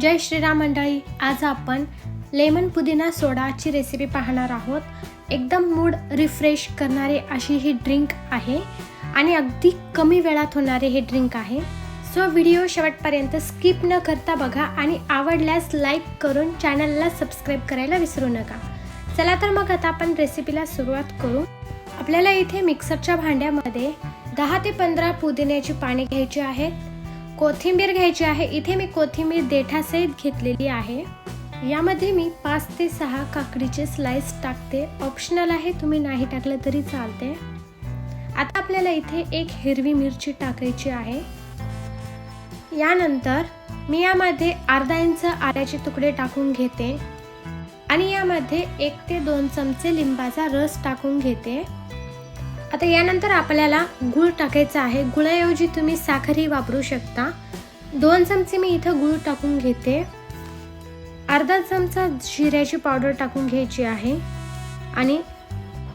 जय श्रीराम मंडळी आज आपण लेमन पुदिना सोडाची रेसिपी पाहणार आहोत. एकदम मूड रिफ्रेश करणारी अशी ही ड्रिंक आहे आणि अगदी कमी वेळात होणारे हे ड्रिंक आहे. सो व्हिडिओ शेवटपर्यंत स्किप न करता बघा आणि आवडल्यास लाईक करून चॅनलला सबस्क्राईब करायला विसरू नका. चला तर मग आता आपण रेसिपीला सुरुवात करू. आपल्याला इथे मिक्सरच्या भांड्यामध्ये दहा ते पंधरा पुदिन्याची पाने घ्यायची आहेत. कोथिंबीर घ्यायची आहे. इथे मी कोथिंबीर देठासहित घेतलेली आहे. यामध्ये मी पाच ते सहा काकडीचे स्लाइस टाकते. ऑप्शनल आहे तुम्ही नाही टाकलं तरी चालते आता आपल्याला इथे एक हिरवी मिरची टाकायची आहे. यानंतर मी यामध्ये अर्धा इंच आल्याचे तुकडे टाकून घेते. आणि यामध्ये एक ते दोन चमचे लिंबाचा रस टाकून घेते. आता यानंतर आपल्याला गूळ टाकायचा आहे. गुळाऐवजी तुम्ही साखरही वापरू शकता. दोन चमचे मी इथं गूळ टाकून घेते. अर्धा चमचा जिऱ्याची पावडर टाकून घ्यायची आहे. आणि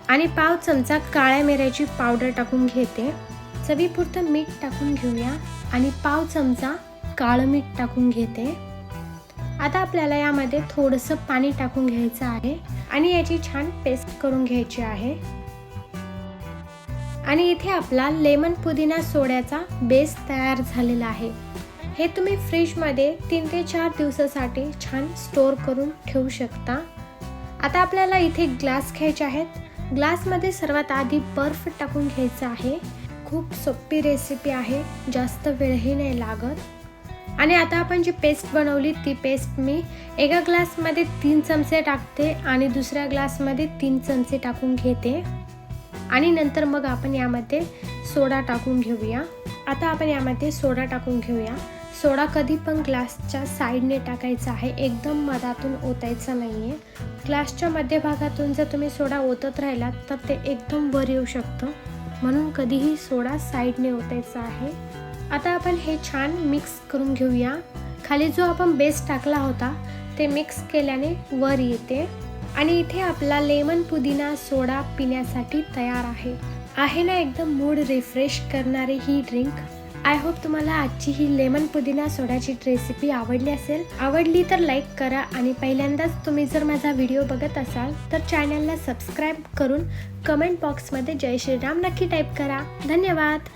आणि पाव चमचा काळ्या मिऱ्याची पावडर टाकून घेते. चवीपुरतं मीठ टाकून घेऊया. आणि पाव चमचा काळं मीठ टाकून घेते. आता आपल्याला यामध्ये थोडंसं पाणी टाकून घ्यायचं आहे. आणि याची छान पेस्ट करून घ्यायची आहे. आणि इथे आपला लेमन पुदिना सोड्याचा बेस तयार झालेला आहे. हे तुम्ही फ्रीजमध्ये तीन ते चार दिवसासाठी छान स्टोअर करून ठेवू शकता. आता आपल्याला इथे ग्लास घ्यायचे आहेत. ग्लासमध्ये सर्वात आधी बर्फ टाकून घ्यायचा आहे. खूप सोपी रेसिपी आहे जास्त वेळही नाही लागत. आणि आता आपण जी पेस्ट बनवली ती पेस्ट मी एका ग्लासमध्ये तीन चमचे टाकते आणि दुसऱ्या ग्लासमध्ये तीन चमचे टाकून घेते. आणि नंतर मग आपण यामध्ये सोडा टाकून घेऊया. आता आपण यामध्ये सोडा टाकून घेऊया. सोडा कधी पण ग्लासच्या साईडने टाकायचा आहे. एकदम मधातून ओतायचा नाही आहे ग्लासच्या मध्यभागातून जर तुम्ही सोडा ओतत राहिलात तर ते एकदम वर येऊ शकतं. म्हणून कधीही सोडा साईडने ओतायचा आहे. आता आपण हे छान मिक्स करून घेऊया. खाली जो आपण बेस टाकला होता ते मिक्स केल्याने वर येते. आणि इथे आपला लेमन पुदिना सोडा पिण्यासाठी तयार आहे. आहे ना एकदम मूड रिफ्रेश करणारी ही ड्रिंक आय होप तुम्हाला आजची ही लेमन पुदिना सोड्याची रेसिपी आवडली असेल. आवडली तर लाईक करा आणि पहिल्यांदाच तुम्ही जर माझा व्हिडिओ बघत असाल तर चॅनलला सबस्क्राईब करून कमेंट बॉक्समध्ये जय श्रीराम नक्की टाईप करा. धन्यवाद!